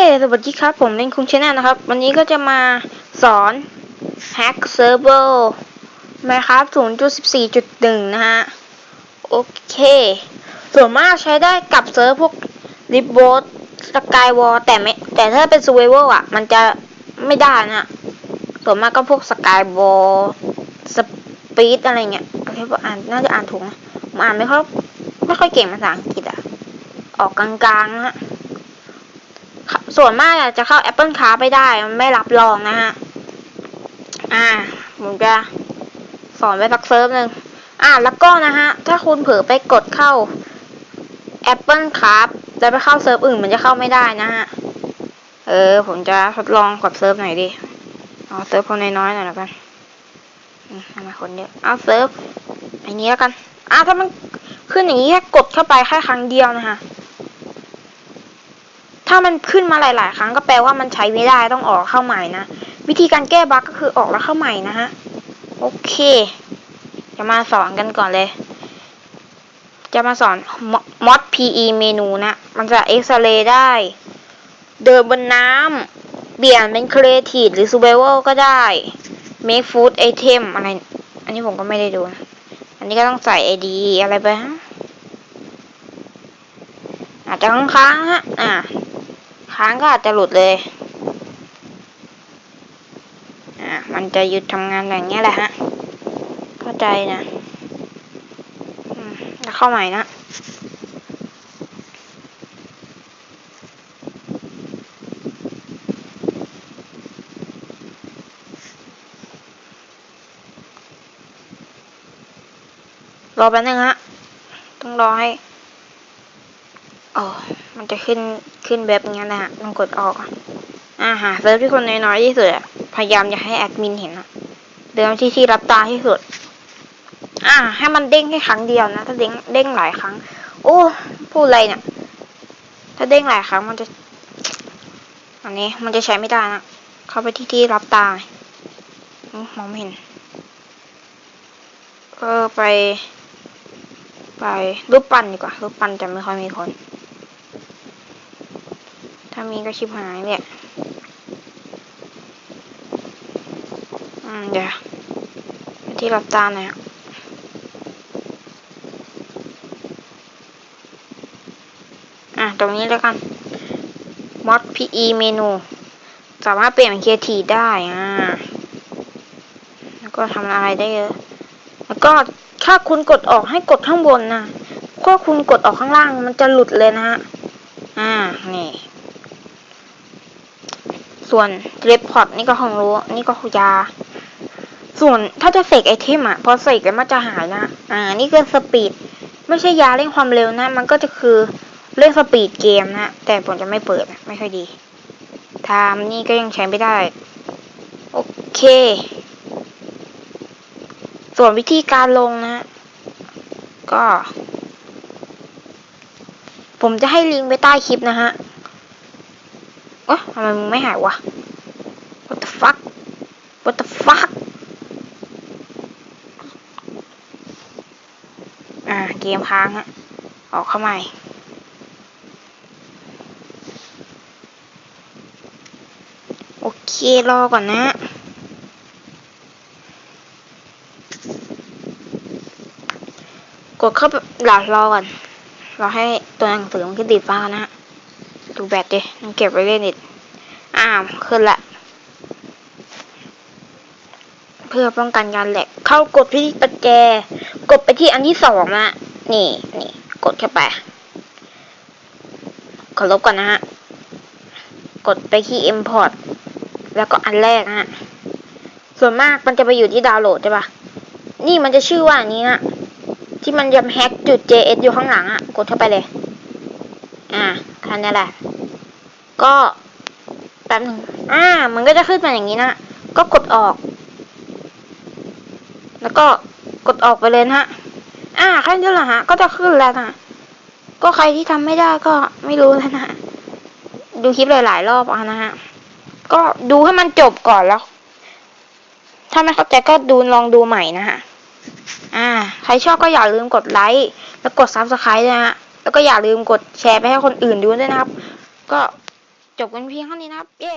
สวัสดีครับ ผมเล่นคุงชแนลนะครับ วันนี้ก็จะมาสอน hack server Minecraft 0.14.1 นะฮะ โอเค ส่วนมากใช้ได้กับเซิร์ฟพวก r i b o t Skywall แต่ไม่แต่ถ้าเป็น Survival อะ มันจะไม่ได้นะส่วนมากก็พวก Skywall Speed อะไรเงี้ยโอเคผมอ่านน่าจะอ่านถูกนะผมอ่านไม่ค่อยไม่ค่อยเก่งภาษาอังกฤษอะ ออกกลางๆนะ ส่วนมากอะจะเข้า Apple Car ไปได้ มันไม่รับรองนะฮะ อ่าผมจะสอนไว้สักเซิร์ฟหนึ่งอ่าแล้วก็นะฮะ ถ้าคุณเผลอไปกดเข้า Apple Car แล้วไปเข้าเซิร์ฟอื่นมันจะเข้าไม่ได้นะฮะ เออ ผมจะทดลองกดเซิร์ฟหน่อยดิ เอาเซิร์ฟคนน้อยๆหน่อยแล้วกันทำไมคนเยอะ เอาเซิร์ฟไอ้นี้แล้วกัน อ่าถ้ามันขึ้นอย่างนี้แค่กดเข้าไปแค่ครั้งเดียวนะฮะ ถ้ามันขึ้นมาหลาย ๆ ครั้งก็แปลว่ามันใช้ไม่ได้ต้องออกเข้าใหม่นะ วิธีการแก้บั๊กก็คือออกแล้วเข้าใหม่นะฮะ โอเค จะมาสอนกันก่อนเลย จะมาสอนมอด PE เมนูนะ มันจะเอ็กซเรย์ได้ เดินบนน้ำเปลี่ยนเป็น Creative หรือ Survival ก็ได้ Make Food Item อะไร อันนี้ผมก็ไม่ได้ดู อันนี้ก็ต้องใส่ ID อะไรไปฮะอาจจะค้างๆฮะ อ่า ค้างก็อาจจะหลุดเลย อ่า มันจะหยุดทำงานอย่างเงี้ยแหละฮะ เข้าใจนะแล้วเข้าใหม่นะรอแป๊บนึงฮะ ต้องรอให้อ๋อ มันจะขึ้นขึ้นแบบนี้นะฮะต้องกดออกอ่าหาเซิร์ฟที่คนน้อยๆที่สุดพยายามอย่าให้แอดมินเห็นอะเดิมที่ที่รับตาที่สุด อ่า ให้มันเด้งแค่ครั้งเดียวนะ ถ้าเด้งเด้งหลายครั้ง โอ้พูดอะไรเนี่ย ถ้าเด้งหลายครั้งมันจะ อันนี้มันจะใช้ไม่ได้นะเข้าไปที่ที่รับตาอืมมองไม่เห็นเออไป ไปรูปปั้นดีกว่ารูปปั้นจะไม่ค่อยมีคน ถ้ามีก็ชิบหายเนี่ยอืมเดี๋ยวที่รับตาหน่อยอะอะ ตรงนี้แล้วกัน mod pe เมนู สามารถเปลี่ยนเป็น creative ได้อ่าแล้วก็ทำอะไรได้เยอะ แล้วก็ถ้าคุณกดออกให้กดข้างบนนะก็คุณกดออกข้างล่างมันจะหลุดเลยนะฮะ อ่า นี่ ส่วนเรปพอร์ตนี่ก็ของรู้นี่ก็ยา ส่วนถ้าจะเสกไอเทมอะ พอเสกแล้วมันจะหายนะ อ่า นี่คือสปีด ไม่ใช่ยาเร่งความเร็วนะ มันก็จะคือเร่งสปีดเกมนะ แต่ผมจะไม่เปิดนะไม่ค่อยดีไทมนี่ก็ยังใช้ไม่ได้ โอเค ส่วนวิธีการลงนะ ก็ ผมจะให้ลิงก์ไว้ใต้คลิปนะฮะ อ๊ะทำไมมึงไม่หายวะ what the fuck what the fuck อ่า เกมค้างฮะ ออกเข้าใหม่โอเค รอก่อนนะกดเข้าไปหลอดรอก่อนรอให้ตัวหนังสือมันขึ้นติดฟ้านะฮะ ดูแบตดิมันเก็บไว้เล่นอีกอ้าวขึ้นละ เพื่อป้องกันการแหลก เข้ากดที่ประแจ กดไปที่อันที่สองนะนี่นี่กดเข้าไปขอลบก่อนนะฮะ กดไปที่ import แล้วก็อันแรกนะฮะ ส่วนมากมันจะไปอยู่ที่ดาวน์โหลดใช่ปะนี่มันจะชื่อว่าอันนี้นะที่มันยำแฮกจุด js อยู่ข้างหลังอะ่ะ กดเข้าไปเลย อ่าคันนี้แหละ ก็แป๊บหนึงอ่า มันก็จะขึ้นมาอย่างนี้นะ ก็กดออก แล้วก็กดออกไปเลยนะฮะ อ่าแค่นี้แหละฮะ ก็จะขึ้นแล้วนะ ก็ใครที่ทำไม่ได้ก็ไม่รู้แล้วนะฮะดูคลิปหลาย ๆ รอบเอานะฮะ ก็ดูให้มันจบก่อนแล้ว ถ้าไม่เข้าใจก็ดูลองดูใหม่นะฮะ อ่า ใครชอบก็อย่าลืมกดไลค์ แล้วกดซับสไครต์นะฮะ แล้วก็อย่าลืมกดแชร์ไปให้คนอื่นดูด้วยนะครับ ก็ จบกันเพียงเท่านี้นะครับ เย้